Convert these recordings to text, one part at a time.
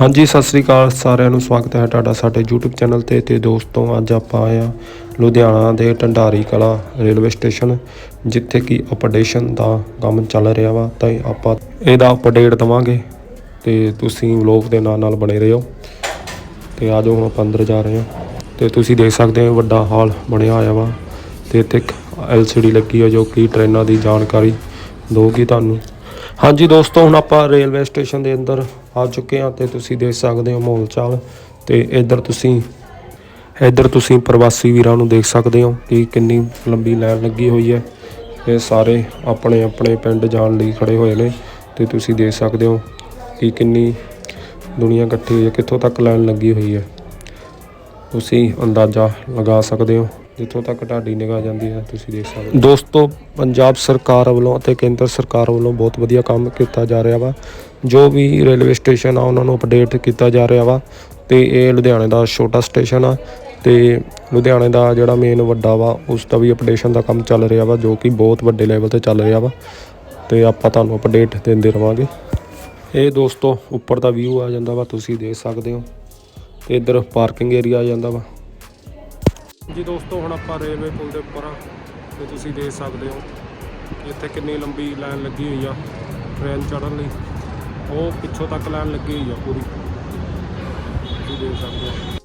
ਹਾਂਜੀ, ਸਤਿ ਸ੍ਰੀ ਅਕਾਲ ਸਾਰਿਆਂ ਨੂੰ। ਸਵਾਗਤ ਹੈ ਤੁਹਾਡਾ ਸਾਡੇ YouTube ਚੈਨਲ ਤੇ ਤੇ ਦੋਸਤੋ, ਅੱਜ ਆਪਾਂ ਆਏ ਆ ਲੁਧਿਆਣਾ ਦੇ ਢੰਡਾਰੀ ਕਲਾ ਰੇਲਵੇ ਸਟੇਸ਼ਨ, ਜਿੱਥੇ ਕਿ ਅਪਡੇਸ਼ਨ ਦਾ ਕੰਮ ਚੱਲ ਰਿਹਾ ਵਾ। ਤਾਂ ਆਪਾਂ ਇਹਦਾ ਅਪਡੇਟ ਦਵਾਂਗੇ ਤੇ ਤੁਸੀਂ ਵਲੌਗ ਦੇ ਨਾਲ ਨਾਲ ਬਣੇ ਰਹੋ। ਤੇ ਆਜੋ ਹੁਣ ਆਪਾਂ ਅੰਦਰ ਜਾ ਰਹੇ ਹਾਂ। ਤੇ ਤੁਸੀਂ ਦੇਖ ਸਕਦੇ ਹੋ, ਵੱਡਾ ਹਾਲ ਬਣਿਆ ਹੋਇਆ ਵਾ। ਤੇ ਇੱਥੇ ਇੱਕ LCD ਲੱਗੀ ਹੈ ਜੋ ਕਿ ਟ੍ਰੇਨਾਂ ਦੀ ਜਾਣਕਾਰੀ ਦਊਗੀ ਤੁਹਾਨੂੰ। ਹਾਂਜੀ, ਦੋਸਤੋ, ਹੁਣ ਆਪਾਂ ਰੇਲਵੇ ਸਟੇਸ਼ਨ ਦੇ ਅੰਦਰ ਆ ਚੁੱਕੇ ਹਾਂ ਤੇ ਤੁਸੀਂ ਦੇਖ ਸਕਦੇ ਹੋ ਮਾਹੌਲ ਚਾਲ ਤੇ ਇੱਧਰ ਤੁਸੀਂ ਇੱਧਰ ਤੁਸੀਂ ਪ੍ਰਵਾਸੀ ਵੀਰਾਂ ਨੂੰ ਦੇਖ ਸਕਦੇ ਹੋ ਕਿ ਕਿੰਨੀ ਲੰਬੀ ਲਾਈਨ ਲੱਗੀ ਹੋਈ ਹੈ ਇਹ ਸਾਰੇ ਆਪਣੇ ਆਪਣੇ ਪਿੰਡ ਜਾਣ ਲਈ ਖੜੇ ਹੋਏ ਨੇ ਤੇ ਤੁਸੀਂ ਦੇਖ ਸਕਦੇ ਹੋ ਕਿ ਕਿੰਨੀ ਦੁਨੀਆ ਇਕੱਠੀ ਹੋਈ ਹੈ, ਕਿੱਥੋਂ ਤੱਕ ਲਾਈਨ ਲੱਗੀ ਹੋਈ ਹੈ। ਤੁਸੀਂ ਅੰਦਾਜ਼ਾ ਲਗਾ ਸਕਦੇ ਹੋ ਜਿੱਥੋਂ ਤੱਕ ਤੁਹਾਡੀ ਨਿਗਾਹ ਜਾਂਦੀ ਹੈ, ਤੁਸੀਂ ਦੇਖ ਸਕਦੇ ਹੋ। ਦੋਸਤੋ, ਪੰਜਾਬ ਸਰਕਾਰ ਵੱਲੋਂ ਅਤੇ ਕੇਂਦਰ ਸਰਕਾਰ ਵੱਲੋਂ ਬਹੁਤ ਵਧੀਆ ਕੰਮ ਕੀਤਾ ਜਾ ਰਿਹਾ ਵਾ। ਜੋ ਵੀ ਰੇਲਵੇ ਸਟੇਸ਼ਨ ਆ, ਉਹਨਾਂ ਨੂੰ ਅਪਡੇਟ ਕੀਤਾ ਜਾ ਰਿਹਾ ਵਾ। ਤੇ ਇਹ ਲੁਧਿਆਣੇ ਦਾ ਛੋਟਾ ਸਟੇਸ਼ਨ ਆ ਤੇ ਲੁਧਿਆਣੇ ਦਾ ਜਿਹੜਾ ਮੇਨ ਵੱਡਾ ਵਾ, ਉਸ ਦਾ ਵੀ ਅਪਡੇਸ਼ਨ ਦਾ ਕੰਮ ਚੱਲ ਰਿਹਾ ਵਾ, ਜੋ ਕਿ ਬਹੁਤ ਵੱਡੇ ਲੈਵਲ ਤੇ ਚੱਲ ਰਿਹਾ ਵਾ। ਤੇ ਆਪਾਂ ਤੁਹਾਨੂੰ ਅਪਡੇਟ ਦਿੰਦੇ ਰਵਾਂਗੇ। ਇਹ ਦੋਸਤੋ, ਉੱਪਰ ਦਾ ਵਿਊ ਆ ਜਾਂਦਾ ਵਾ, ਤੁਸੀਂ ਦੇਖ ਸਕਦੇ ਹੋ। ਤੇ ਇੱਧਰ ਪਾਰਕਿੰਗ ਏਰੀਆ ਆ ਜਾਂਦਾ ਵਾ। ਜੀ ਦੋਸਤੋ, ਹੁਣ ਆਪਾਂ ਰੇਲਵੇ ਪੁਲ ਦੇ ਉੱਪਰ ਆ ਤੇ ਤੁਸੀਂ ਦੇਖ ਸਕਦੇ ਹੋ ਕਿ ਇੱਥੇ ਕਿੰਨੀ ਲੰਬੀ ਲਾਈਨ ਲੱਗੀ ਹੋਈ ਆ ਟ੍ਰੇਨ ਚੜ੍ਹਨ ਲਈ। ਉਹ ਪਿੱਛੋਂ ਤੱਕ ਲਾਈਨ ਲੱਗੀ ਹੋਈ ਆ ਪੂਰੀ। ਤੁਸੀਂ ਦੇਖ ਸਕਦੇ ਹੋ।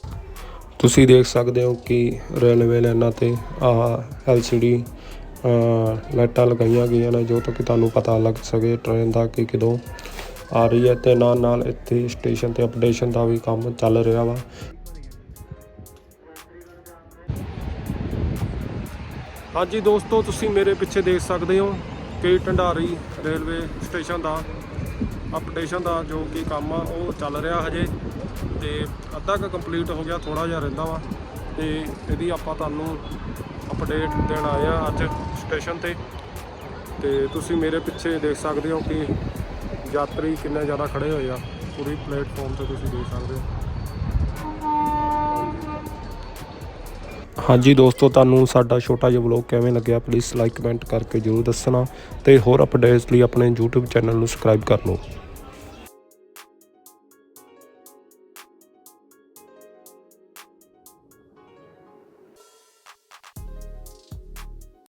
ਤੁਸੀਂ ਦੇਖ ਸਕਦੇ ਹੋ ਕਿ ਰੇਲਵੇ ਲਾਈਨਾਂ ਤੇ ਆਹ LCD ਅ ਲਾਈਟਾਂ ਲਗਾਈਆਂ ਗਈਆਂ ਨੇ, ਜੋ ਕਿ ਤੁਹਾਨੂੰ ਪਤਾ ਲੱਗ ਸਕੇ ਟ੍ਰੇਨ ਦਾ ਕਿ ਕਿਦੋਂ ਆ ਰਹੀ ਹੈ ਤੇ ਨਾਲ ਨਾਲ ਇੱਥੇ ਸਟੇਸ਼ਨ ਤੇ ਅਪਡੇਸ਼ਨ ਦਾ ਵੀ ਕੰਮ ਚੱਲ ਰਿਹਾ ਵਾ। ਹਾਂਜੀ ਦੋਸਤੋ, ਤੁਸੀਂ ਮੇਰੇ ਪਿੱਛੇ ਦੇਖ ਸਕਦੇ ਹੋ ਕਿ ਢੰਡਾਰੀ ਰੇਲਵੇ ਸਟੇਸ਼ਨ ਦਾ ਅਪਡੇਸ਼ਨ ਦਾ ਜੋ ਕਿ ਕੰਮ ਆ, ਉਹ ਚੱਲ ਰਿਹਾ ਹਜੇ ਤੇ ਅੱਧਾ ਕੁ ਕੰਪਲੀਟ ਹੋ ਗਿਆ ਥੋੜਾ ਜਿਹਾ ਰਹਿੰਦਾ ਵਾ ਤੇ ਇਹਦੀ ਆਪਾਂ ਤੁਹਾਨੂੰ ਅਪਡੇਟ ਦੇਣ ਆਏ ਆ ਅੱਜ ਸਟੇਸ਼ਨ ਤੇ। ਤੇ ਤੁਸੀਂ ਮੇਰੇ ਪਿੱਛੇ ਦੇਖ ਸਕਦੇ ਹੋ ਕਿ ਯਾਤਰੀ ਕਿੰਨੇ ਜ਼ਿਆਦਾ ਖੜੇ ਹੋਏ ਆ, ਪੂਰੀ ਪਲੇਟਫਾਰਮ ਤੇ ਤੁਸੀਂ ਦੇਖ ਸਕਦੇ ਹੋ। ਹਾਂਜੀ ਦੋਸਤੋ, ਤੁਹਾਨੂੰ ਸਾਡਾ ਛੋਟਾ ਜਿਹਾ ਵਲੌਗ ਕਿਵੇਂ ਲੱਗਿਆ ਪਲੀਜ਼ ਲਾਈਕ ਕਮੈਂਟ ਕਰਕੇ ਜਰੂਰ ਦੱਸਣਾ ਤੇ ਹੋਰ ਅਪਡੇਟਸ ਲਈ ਆਪਣੇ YouTube ਚੈਨਲ ਨੂੰ ਸਬਸਕ੍ਰਾਈਬ ਕਰ ਲਓ।